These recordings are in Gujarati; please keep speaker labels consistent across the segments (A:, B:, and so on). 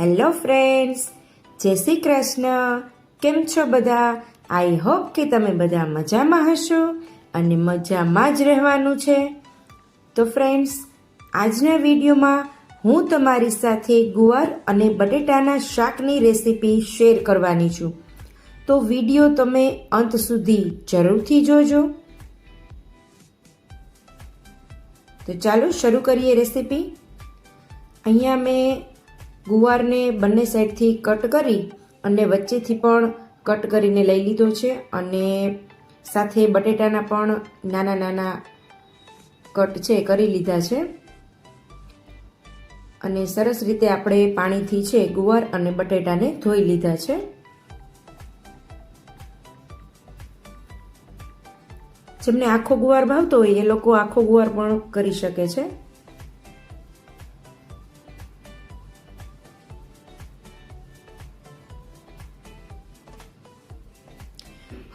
A: હેલો ફ્રેન્ડ્સ, જય શ્રી કૃષ્ણ. કેમ છો બધા? આઈ હોપ કે તમે બધા મજામાં હશો અને મજામાં જ રહેવાનું છે. તો ફ્રેન્ડ્સ, આજના વિડીયોમાં હું તમારી સાથે ગુવાર અને બટેટાના શાકની રેસીપી શેર કરવાની છું. તો વીડિયો તમે અંત સુધી જરૂરથી જોજો. તો ચાલો શરૂ કરીએ રેસીપી. અહીંયા મેં ગુવારને બંને સાઈડથી કટ કરી અને વચ્ચેથી પણ કટ કરીને લઈ લીધો છે અને સાથે બટેટાના પણ નાના નાના કટ છે, કરી લીધા છે. અને સરસ રીતે આપણે પાણીથી છે, ગુવાર અને બટેટાને ધોઈ લીધા છે. જેમને આખો ગુવાર ભાવતો હોય એ લોકો આખો ગુવાર પણ કરી શકે છે.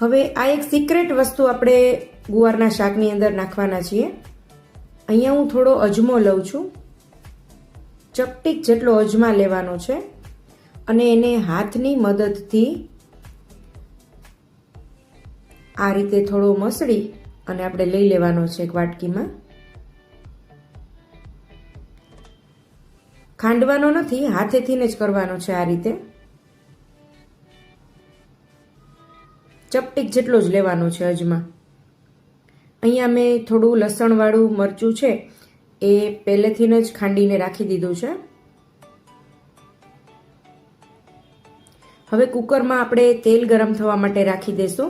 A: હવે આ એક સિક્રેટ વસ્તુ આપણે ગુવારના શાકની અંદર નાખવાના છીએ. અહીંયા હું થોડો અજમો લઉં છું. ચપટીક જેટલો અજમા લેવાનો છે અને એને હાથની મદદથી આ રીતે થોડો મસળી અને આપણે લઈ લેવાનો છે એક વાટકીમાં. ખાંડવાનો નથી હાથેથી જ કરવાનો છે આ રીતે. ચપટીક જેટલો જ લેવાનો છે અજમા. અહીંયા મેં થોડું લસણવાળું મરચું છે, એ પહેલેથી જ ખાંડીને રાખી દીધું છે. હવે કુકરમાં આપણે તેલ ગરમ થવા માટે રાખી દઈશું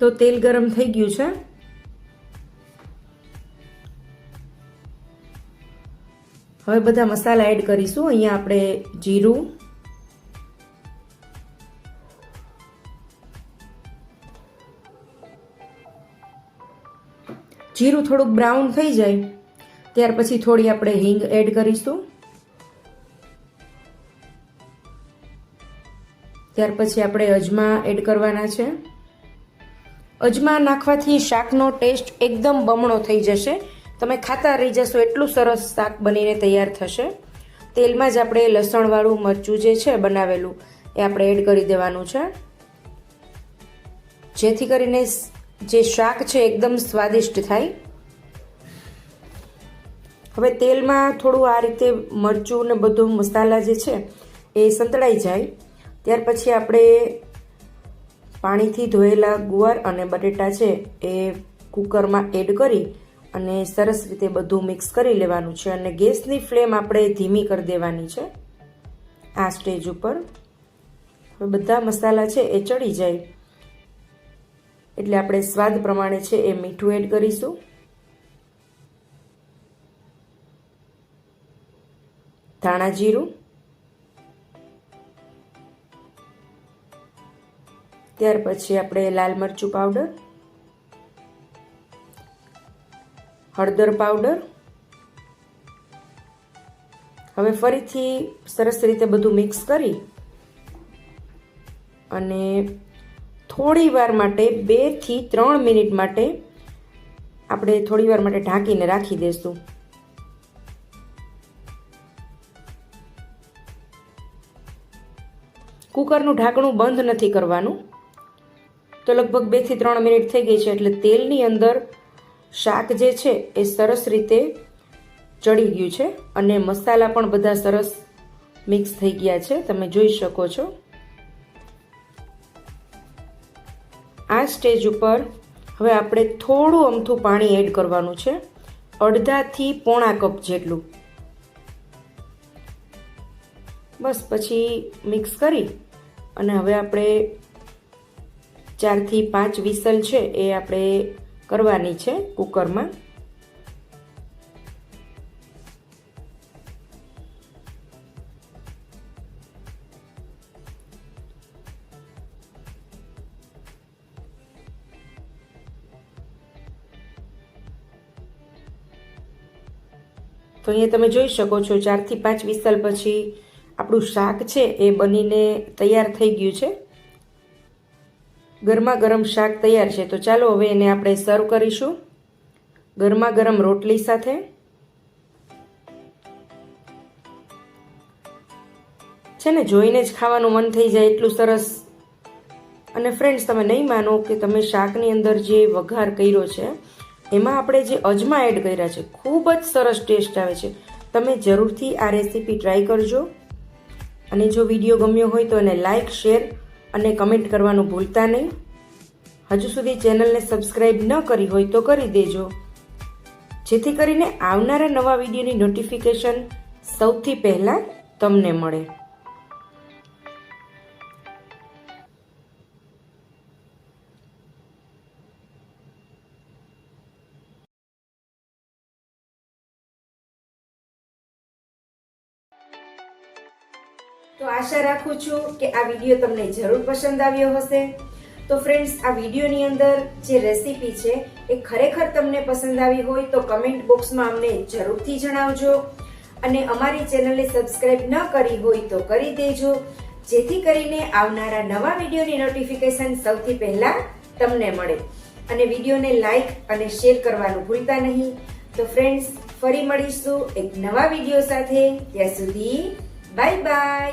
A: તો તેલ ગરમ થઈ ગયું છે. હવે બધા મસાલા એડ કરીશું. અહીંયા આપણે જીરું જીરું થોડુંક બ્રાઉન થઈ જાય. ત્યાર પછી થોડી આપણે હિંગ એડ કરીશું. ત્યાર પછી આપણે અજમા એડ કરવાના છે. અજમા નાખવાથી શાકનો ટેસ્ટ એકદમ બમણો થઈ જશે. તમે ખાતા રહી જશો, એટલું સરસ શાક બનીને તૈયાર થશે. તેલમાં જ આપણે લસણવાળું મરચું જે છે બનાવેલું, એ આપણે એડ કરી દેવાનું છે. જેથી કરીને જે શાક છે એકદમ સ્વાદિષ્ટ થાય. હવે તેલમાં થોડું આ રીતે મરચું ને બધું મસાલા જે છે, એ સંતળાઈ જાય. ત્યાર પછી આપણે પાણીથી ધોયેલા ગુવાર અને બટેટા છે, એ કુકરમાં એડ કરી અને સરસ રીતે બધું મિક્સ કરી લેવાનું છે અને ગેસની ફ્લેમ આપણે ધીમી કરી દેવાની છે આ સ્ટેજ ઉપર. બધા મસાલા છે એ ચડી જાય. એટલે આપણે સ્વાદ પ્રમાણે છે એ મીઠું એડ કરીશું. ધાણા જીરું. ત્યાર પછી આપણે લાલ મરચું પાવડર હળદર પાવડર. હવે ફરીથી સરસ રીતે બધું મિક્સ કરી અને થોડી વાર માટે બેથી ત્રણ મિનિટ માટે આપણે થોડી વાર માટે ઢાંકીને રાખી દઈશું. કુકરનું ઢાંકણું બંધ નથી કરવાનું. તો લગભગ બેથી ત્રણ મિનિટ થઈ ગઈ છે એટલે તેલની અંદર શાક જે છે એ સરસ રીતે ચડી ગયું છે અને મસાલા પણ બધા સરસ મિક્સ થઈ ગયા છે. તમે જોઈ શકો છો. આ સ્ટેજ ઉપર હવે આપણે થોડું અમથું પાણી એડ કરવાનું છે. અડધાથી પોણા કપ જેટલું. બસ પછી મિક્સ કરી અને હવે આપણે ચારથી પાંચ વિસલ છે એ આપણે કરવાની છે કુકરમાં. તો અહીંયા તમે જોઈ શકો છો ચારથી પાંચ વિસલ પછી આપણું શાક છે એ બનીને તૈયાર થઈ ગયું છે. ગરમા ગરમ શાક તૈયાર છે. તો ચાલો હવે એને આપણે સર્વ કરીશું. ગરમા ગરમ રોટલી સાથે. છે ને, જોઈને જ ખાવાનું મન થઈ જાય એટલું સરસ. અને ફ્રેન્ડ્સ તમે નહીં માનો કે તમે શાકની અંદર જે વઘાર કર્યો છે, એમાં આપણે જે અજમા એડ કર્યા છે, ખૂબ જ સરસ ટેસ્ટ આવે છે. તમે જરૂરથી આ રેસીપી ટ્રાય કરજો. અને જો વીડિયો ગમ્યો હોય તો એને લાઇક શેર અને કમેન્ટ કરવાનું ભૂલતા નહીં. હજુ સુધી ચેનલને સબસ્ક્રાઈબ ન કરી હોય તો કરી દેજો. જેથી કરીને આવનારા નવા વિડીયોની નોટિફિકેશન સૌથી પહેલાં તમને મળે. તો આશા રાખું છું કે આ વીડિયો તમને જરૂર પસંદ આવ્યો હશે. તો ફ્રેન્ડ્સ આ વિડીયોની અંદર જે રેસીપી છે એ ખરેખર તમને પસંદ આવી હોય તો કમેન્ટ બોક્સમાં અમને જરૂરથી જણાવજો. અને અમારી ચેનલને સબસ્ક્રાઇબ ન કરી હોય તો કરી દેજો. જેથી કરીને આવનારા નવા વિડીયોની નોટિફિકેશન સૌથી પહેલા તમને મળે. અને વિડીયોને લાઈક અને શેર કરવાનું ભૂલતા નહીં. તો ફ્રેન્ડ્સ ફરી મળીશું એક નવા વીડિયો સાથે. ત્યાં સુધી bye bye